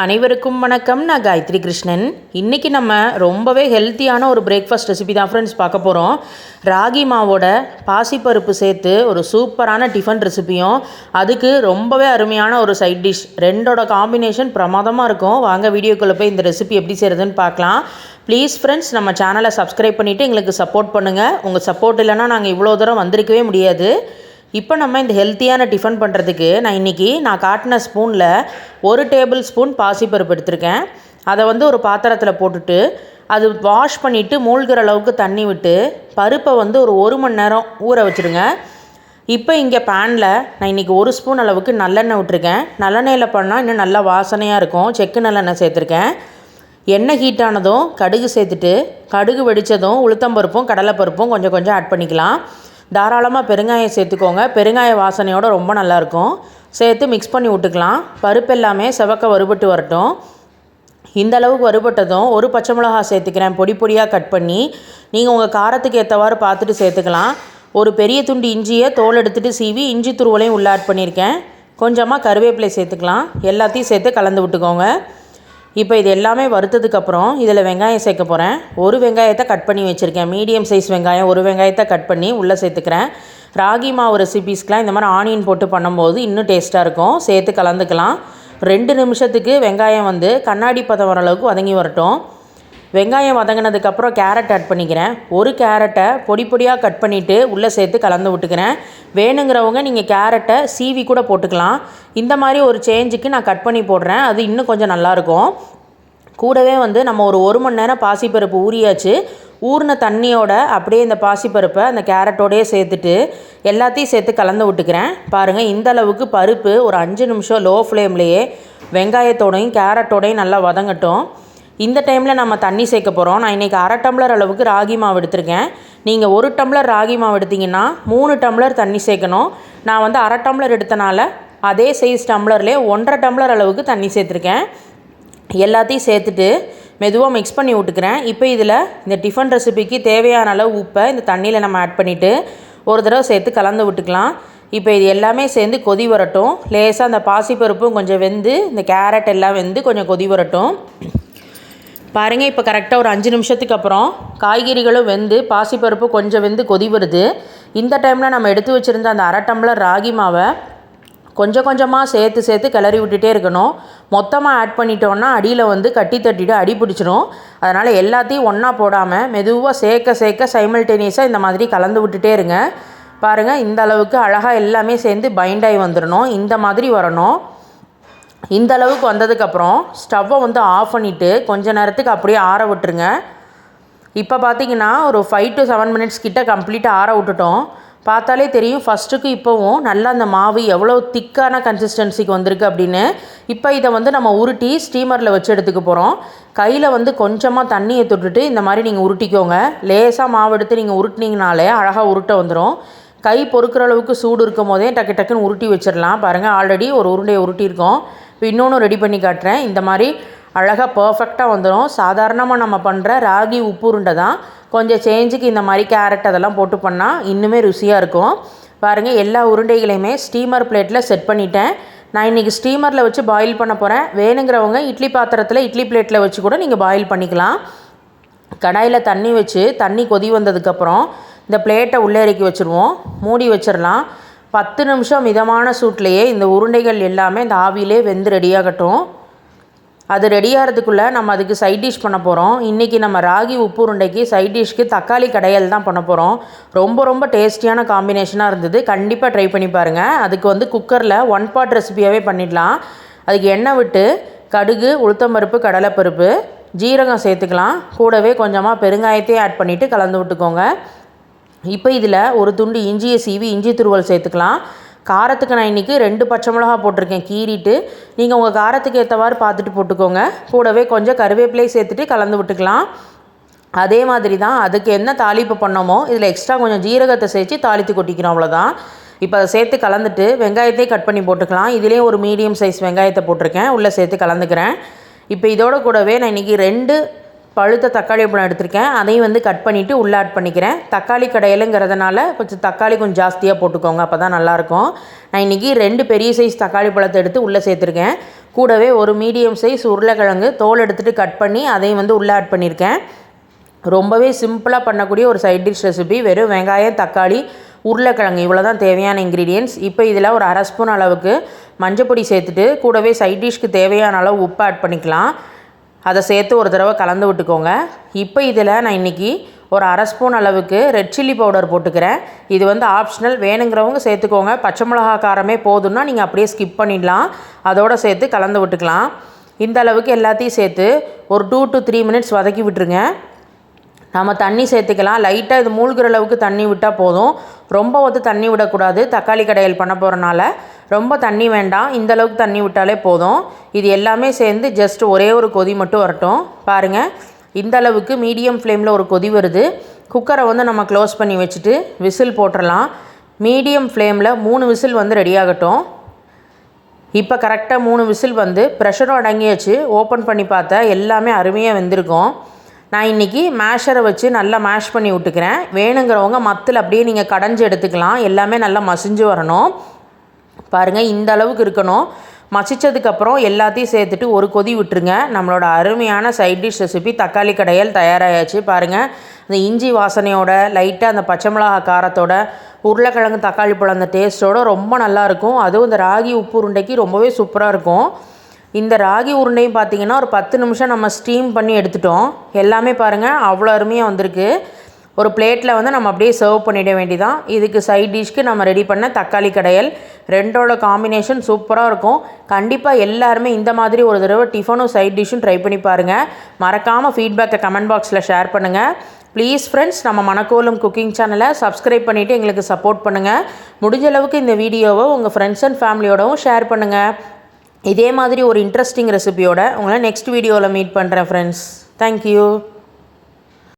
அனைவருக்கும் வணக்கம். நான் காயத்ரி கிருஷ்ணன். இன்றைக்கி நம்ம ரொம்பவே ஹெல்த்தியான ஒரு பிரேக்ஃபாஸ்ட் ரெசிபி தான் ஃப்ரெண்ட்ஸ் பார்க்க போகிறோம் ராகி மாவோட பாசிப்பருப்பு சேர்த்து ஒரு சூப்பரான டிஃபன் ரெசிபியும் அதுக்கு ரொம்பவே அருமையான ஒரு சைட் டிஷ் ரெண்டோட காம்பினேஷன் பிரமாதமாக இருக்கும். வாங்க வீடியோக்குள்ளே போய் இந்த ரெசிபி எப்படி செய்கிறதுன்னு பார்க்கலாம். ப்ளீஸ் ஃப்ரெண்ட்ஸ் நம்ம சேனலை சப்ஸ்கிரைப் பண்ணிவிட்டு எங்களுக்கு சப்போர்ட் பண்ணுங்கள் உங்கள் சப்போர்ட் இல்லைன்னா நாங்கள் இவ்வளோ தூரம் வந்திருக்கவே முடியாது. இப்போ நம்ம இந்த ஹெல்த்தியான டிஃபன் பண்ணுறதுக்கு நான் இன்றைக்கி நான் காட்டின ஸ்பூனில் ஒரு டேபிள் ஸ்பூன் பாசிப்பருப்பு எடுத்திருக்கேன். அதை வந்து ஒரு பாத்திரத்தில் போட்டுட்டு அது வாஷ் பண்ணிவிட்டு மூழ்கிற அளவுக்கு தண்ணி விட்டு பருப்பை வந்து ஒரு ஒரு மணி நேரம் ஊற வச்சுருங்க. இப்போ இங்கே பேனில் நான் இன்றைக்கி ஒரு ஸ்பூன் அளவுக்கு நல்லெண்ணெய் விட்டுருக்கேன். நல்லெண்ணெயில் பண்ணால் இன்னும் நல்லா வாசனையாக இருக்கும். செக்கு நல்லெண்ணெய் சேர்த்துருக்கேன். எண்ணெய் ஹீட் ஆனதும் கடுகு சேர்த்துட்டு கடுகு வெடித்ததும் உளுத்தம்பருப்பும் கடலைப்பருப்பும் கொஞ்சம் கொஞ்சம் ஆட் பண்ணிக்கலாம். தாராளமாக பெருங்காயம் சேர்த்துக்கோங்க. பெருங்காய வாசனையோடு ரொம்ப நல்லாயிருக்கும். சேர்த்து மிக்ஸ் பண்ணி விட்டுக்கலாம். பருப்பு எல்லாமே செவக்க வறுபட்டு வரட்டும். இந்த அளவுக்கு வறுபட்டதும் ஒரு பச்சை மிளகா சேர்த்துக்கிறேன். பொடி பொடியாக கட் பண்ணி நீங்கள் உங்கள் காரத்துக்கு ஏற்றவாறு பார்த்துட்டு சேர்த்துக்கலாம். ஒரு பெரிய துண்டு இஞ்சியை தோல் எடுத்துகிட்டு சீவி இஞ்சி துருவலையும் உள்ள ஆட் பண்ணியிருக்கேன். கொஞ்சமாக கருவேப்பிலை சேர்த்துக்கலாம். எல்லாத்தையும் சேர்த்து கலந்து விட்டுக்கோங்க. இப்போ இது எல்லாமே வறுத்ததுக்கப்புறம் இதில் வெங்காயம் சேர்க்க போகிறேன். ஒரு வெங்காயத்தை கட் பண்ணி வச்சுருக்கேன். மீடியம் சைஸ் வெங்காயம் ஒரு வெங்காயத்தை கட் பண்ணி உள்ளே சேர்த்துக்கிறேன். ராகி மாவு ரெசிபீஸ்க்கெலாம் இந்த மாதிரி ஆனியன் போட்டு பண்ணும்போது இன்னும் டேஸ்ட்டாக இருக்கும். சேர்த்து கலந்துக்கலாம். ரெண்டு நிமிஷத்துக்கு வெங்காயம் வந்து கண்ணாடி பதம் வர அளவுக்கு வதங்கி வரட்டும். வெங்காயம் வதங்கினதுக்கப்புறம் கேரட் ஆட் பண்ணிக்கிறேன். ஒரு கேரட்டை பொடி பொடியாக கட் பண்ணிவிட்டு உள்ளே சேர்த்து கலந்து விட்டுக்கிறேன். வேணுங்கிறவங்க நீங்கள் கேரட்டை சீவி கூட போட்டுக்கலாம். இந்த மாதிரி ஒரு சேஞ்சுக்கு நான் கட் பண்ணி போடுறேன். அது இன்னும் கொஞ்சம் நல்லாயிருக்கும் கூடவே வந்து நம்ம ஒரு ஒரு மணி நேரம் பாசிப்பருப்பு ஊறியாச்சு. ஊறின தண்ணியோட அப்படியே இந்த பாசிப்பருப்பை அந்த கேரட்டோடையே சேர்த்துட்டு எல்லாத்தையும் சேர்த்து கலந்து விட்டுக்கிறேன். பாருங்கள் இந்த அளவுக்கு பருப்பு ஒரு அஞ்சு நிமிஷம் லோ ஃப்ளேம்லேயே வெங்காயத்தோடையும் கேரட்டோடையும் நல்லா வதங்கட்டும். இந்த டைமில் நம்ம தண்ணி சேர்க்க போகிறோம் நான் இன்றைக்கி அரை டம்ளர் அளவுக்கு ராகி மாவு எடுத்திருக்கேன். நீங்கள் ஒரு டம்ளர் ராகி மாவு எடுத்திங்கன்னா மூணு டம்ளர் தண்ணி சேர்க்கணும். நான் வந்து அரை டம்ளர் எடுத்தனால அதே சைஸ் டம்ளர்லேயே ஒன்றரை டம்ளர் அளவுக்கு தண்ணி சேர்த்துருக்கேன். எல்லாத்தையும் சேர்த்துட்டு மெதுவாக மிக்ஸ் பண்ணி விட்டுக்கிறேன். இப்போ இதில் இந்த டிஃபன் ரெசிபிக்கு தேவையான அளவு உப்பை இந்த தண்ணியில் நம்ம ஆட் பண்ணிவிட்டு ஒரு தடவை சேர்த்து கலந்து விட்டுக்கலாம். இப்போ இது எல்லாமே சேர்ந்து கொதி வரட்டும். லேசாக அந்த பாசிப்பருப்பும் கொஞ்சம் வெந்து இந்த கேரட் எல்லாம் வெந்து கொஞ்சம் கொதி வரட்டும். பாருங்கள் இப்போ கரெக்டாக ஒரு அஞ்சு நிமிஷத்துக்கு அப்புறம் காய்கறிகளும் வெந்து பாசிப்பருப்பு கொஞ்சம் வெந்து கொதி வருது. இந்த டைமில் நம்ம எடுத்து வச்சுருந்த அந்த அரை டம்ளர் ராகி மாவை கொஞ்சம் கொஞ்சமாக சேர்த்து சேர்த்து கிளறி விட்டுட்டே இருக்கணும். மொத்தமாக ஆட் பண்ணிட்டோன்னா அடியில் வந்து கட்டி தட்டிட்டு அடி பிடிச்சிரும். அதனால் எல்லாத்தையும் ஒன்றா போடாமல் மெதுவாக சேர்க்க சேர்க்க சைமல்டேனியஸாக இந்த மாதிரி கலந்து விட்டுட்டே இருங்க. பாருங்கள் இந்த அளவுக்கு அழகாக எல்லாமே சேர்ந்து பைண்டாகி வந்துடணும் இந்த மாதிரி வரணும். இந்த அளவுக்கு வந்ததுக்கப்புறம் ஸ்டவ்வை வந்து ஆஃப் பண்ணிவிட்டு கொஞ்ச நேரத்துக்கு அப்படியே ஆற விட்டுருங்க. இப்போ பார்த்தீங்கன்னா ஒரு ஃபைவ் டு செவன் மினிட்ஸ் கிட்ட கம்ப்ளீட்டாக ஆற விட்டுட்டோம். பார்த்தாலே தெரியும் ஃபஸ்ட்டுக்கு இப்போவும் நல்லா அந்த மாவு எவ்வளோ திக்கான கன்சிஸ்டன்சிக்கு வந்திருக்கு அப்படின்னு. இப்போ இதை வந்து நம்ம உருட்டி ஸ்டீமரில் வச்சு எடுத்துக்க போகிறோம் கையில் வந்து கொஞ்சமாக தண்ணியை தொட்டுட்டு இந்த மாதிரி நீங்கள் உருட்டிக்கோங்க. லேசாக மாவு எடுத்து நீங்கள் உருட்டினீங்கனாலே அழகாக உருட்ட வந்துடும் கை பொறுக்கிற அளவுக்கு சூடு இருக்கும் போதே டக்கு டக்குன்னு உருட்டி வச்சிடலாம் பாருங்கள் ஆல்ரெடி ஒரு உருண்டையை உருட்டியிருக்கோம். இப்போ இன்னொன்று ரெடி பண்ணி காட்டுறேன். இந்த மாதிரி அழகாக பர்ஃபெக்டாக வந்துடும் சாதாரணமாக நம்ம பண்ணுற ராகி உப்பு உருண்டை தான். கொஞ்சம் சேஞ்சுக்கு இந்த மாதிரி கேரட் அதெல்லாம் போட்டு பண்ணால் இன்னுமே ருசியாக இருக்கும். பாருங்கள் எல்லா உருண்டைகளையுமே ஸ்டீமர் பிளேட்டில் செட் பண்ணிட்டேன். நான் இன்றைக்கி ஸ்டீமரில் வச்சு பாயில் பண்ண போகிறேன் வேணுங்கிறவங்க இட்லி பாத்திரத்தில் இட்லி பிளேட்டில் வச்சு கூட நீங்கள் பாயில் பண்ணிக்கலாம். கடாயில் தண்ணி வச்சு தண்ணி கொதி வந்ததுக்கப்புறம் இந்த பிளேட்டை உள்ளே இறக்கி வச்சுருவோம். மூடி வச்சிடலாம் பத்து நிமிஷம் மிதமான சூட்லேயே இந்த உருண்டைகள் எல்லாமே இந்த ஆவிலே வெந்து ரெடியாகட்டும் அது ரெடியாகிறதுக்குள்ளே நம்ம அதுக்கு சைட் டிஷ் பண்ண போகிறோம் இன்றைக்கி நம்ம ராகி உப்பு உருண்டைக்கு சைட் டிஷ்க்கு தக்காளி கடையல் தான் பண்ண போகிறோம் ரொம்ப ரொம்ப டேஸ்டியான காம்பினேஷனாக இருந்தது. கண்டிப்பாக ட்ரை பண்ணி பாருங்கள் அதுக்கு வந்து குக்கரில் ஒன் பாட் ரெசிபியாகவே பண்ணிடலாம். அதுக்கு எண்ணெய் விட்டு கடுகு உளுத்தம்பருப்பு கடலைப்பருப்பு ஜீரகம் சேர்த்துக்கலாம். கூடவே கொஞ்சமாக பெருங்காயத்தையும் ஆட் பண்ணிவிட்டு கலந்து விட்டுக்கோங்க. இப்போ இதில் ஒரு துண்டு இஞ்சியை சீவி இஞ்சி துருவல் சேர்த்துக்கலாம். காரத்துக்கு நான் இன்றைக்கி ரெண்டு பச்சை மிளகா போட்டிருக்கேன் கீறிட்டு. நீங்கள் உங்கள் காரத்துக்கு ஏற்றவாறு பார்த்துட்டு போட்டுக்கோங்க. கூடவே கொஞ்சம் கருவேப்பிலையை சேர்த்துட்டு கலந்து விட்டுக்கலாம். அதே மாதிரி தான் அதுக்கு என்ன தாளிப்பு பண்ணோமோ இதில் எக்ஸ்ட்ரா கொஞ்சம் ஜீரகத்தை சேர்த்து தாளித்து கொட்டிக்கிறோம் அவ்வளோதான். இப்போ அதை சேர்த்து கலந்துட்டு வெங்காயத்தையும் கட் பண்ணி போட்டுக்கலாம். இதிலே ஒரு மீடியம் சைஸ் வெங்காயத்தை போட்டிருக்கேன் உள்ளே சேர்த்து கலந்துக்கிறேன். இப்போ இதோட கூடவே நான் இன்றைக்கி ரெண்டு பழுத்த தக்காளி பழம் எடுத்திருக்கேன். அதையும் வந்து கட் பண்ணிவிட்டு உள்ளே ஆட் பண்ணிக்கிறேன். தக்காளி கடையிலுங்கிறதுனால கொஞ்சம் தக்காளி கொஞ்சம் ஜாஸ்தியாக போட்டுக்கோங்க. அப்போ தான் நல்லாயிருக்கும். நான் இன்றைக்கி ரெண்டு பெரிய சைஸ் தக்காளி பழத்தை எடுத்து உள்ளே சேர்த்துருக்கேன். கூடவே ஒரு மீடியம் சைஸ் உருளைக்கிழங்கு தோல் எடுத்துகிட்டு கட் பண்ணி அதையும் வந்து உள்ளே ஆட் பண்ணியிருக்கேன். ரொம்பவே சிம்பிளாக பண்ணக்கூடிய ஒரு சைட் டிஷ் ரெசிபி வெறும் வெங்காயம் தக்காளி உருளைக்கிழங்கு இவ்வளோ தான் தேவையான இன்க்ரீடியன்ஸ் இப்போ இதில் ஒரு அரை ஸ்பூன் அளவுக்கு மஞ்சப்பொடி சேர்த்துட்டு கூடவே சைட் டிஷ்க்கு தேவையான அளவு உப்பு ஆட் பண்ணிக்கலாம். அதை சேர்த்து ஒரு தடவை கலந்து விட்டுக்கோங்க. இப்போ இதில் நான் இன்றைக்கி ஒரு அரை ஸ்பூன் அளவுக்கு ரெட் சில்லி பவுடர் போட்டுக்கிறேன். இது வந்து ஆப்ஷனல் வேணுங்கிறவங்க சேர்த்துக்கோங்க. பச்சை மிளகா காரமே போதும்னா நீங்கள் அப்படியே ஸ்கிப் பண்ணிடலாம். அதோடு சேர்த்து கலந்து விட்டுக்கலாம். இந்த அளவுக்கு எல்லாத்தையும் சேர்த்து ஒரு டூ டு த்ரீ மினிட்ஸ் வதக்கி விட்டுருங்க. நம்ம தண்ணி சேர்த்துக்கலாம். லைட்டாக இது மூழ்கிற அளவுக்கு தண்ணி விட்டால் போதும். ரொம்ப வந்து தண்ணி விடக்கூடாது. தக்காளி கடையல் பண்ண போகிறனால ரொம்ப தண்ணி வேண்டாம். இந்த அளவுக்கு தண்ணி விட்டாலே போதும். இது எல்லாமே சேர்ந்து ஜஸ்ட் ஒரே ஒரு கொதி மட்டும் வரட்டும். பாருங்கள் இந்த அளவுக்கு மீடியம் ஃப்ளேமில் ஒரு கொதி வருது. குக்கரை வந்து நம்ம க்ளோஸ் பண்ணி வச்சுட்டு விசில் போட்டுடலாம் மீடியம் ஃப்ளேமில் மூணு விசில் வந்து ரெடி ஆகட்டும். இப்போ கரெக்டாக மூணு விசில் வந்து ப்ரெஷரும் அடங்கியாச்சு. ஓப்பன் பண்ணி பார்த்தா எல்லாமே அருமையாக வெந்திருக்கும். நான் இன்றைக்கி மேஷரை வச்சு நல்லா மேஷ் பண்ணி விட்டுக்கிறேன். வேணுங்கிறவங்க மத்தில் அப்படியே நீங்கள் கடைஞ்சி எடுத்துக்கலாம். எல்லாமே நல்லா மசிஞ்சு வரணும். பாருங்கள் இந்த அளவுக்கு இருக்கணும். மசித்ததுக்கப்புறம் எல்லாத்தையும் சேர்த்துட்டு ஒரு கொதி விட்டுருங்க. நம்மளோட அருமையான சைட் டிஷ் ரெசிபி தக்காளி கடையல் தயாராகியாச்சு பாருங்கள் அந்த இஞ்சி வாசனையோட லைட்டாக அந்த பச்சை மிளகா காரத்தோட உருளைக்கிழங்கு தக்காளி பழம் அந்த டேஸ்ட்டோட ரொம்ப நல்லாயிருக்கும் அதுவும் இந்த ராகி உப்பு உருண்டைக்கு ரொம்பவே சூப்பராக இருக்கும். இந்த ராகி உருண்டையும் பார்த்திங்கன்னா ஒரு பத்து நிமிஷம் நம்ம ஸ்டீம் பண்ணி எடுத்துட்டோம். எல்லாமே பாருங்கள் அவ்வளோ அருமையாக வந்திருக்கு. ஒரு பிளேட்டில் வந்து நம்ம அப்படியே சர்வ் பண்ணிட வேண்டிதான். இதுக்கு சைட் டிஷ்க்கு நம்ம ரெடி பண்ண தக்காளி கடையல். ரெண்டோட காம்பினேஷன் சூப்பராக இருக்கும். கண்டிப்பாக எல்லாருமே இந்த மாதிரி ஒரு தடவை டிஃபனும் சைட் டிஷ்ஷும் ட்ரை பண்ணி பாருங்கள் மறக்காமல் ஃபீட்பேக்கை கமெண்ட் பாக்ஸில் ஷேர் பண்ணுங்கள் ப்ளீஸ் ஃப்ரெண்ட்ஸ் நம்ம மணக்கோலம் குக்கிங் சேனலை சப்ஸ்கிரைப் பண்ணிவிட்டு எங்களுக்கு சப்போர்ட் பண்ணுங்கள் முடிஞ்ச அளவுக்கு இந்த வீடியோவை உங்கள் ஃப்ரெண்ட்ஸ் அண்ட் ஃபேமிலியோடவும் ஷேர் பண்ணுங்கள் இதே மாதிரி ஒரு இன்ட்ரெஸ்டிங் ரெசிபியோட உங்களை நெக்ஸ்ட் வீடியோவில் மீட் பண்ணுறேன் ஃப்ரெண்ட்ஸ் தேங்க்யூ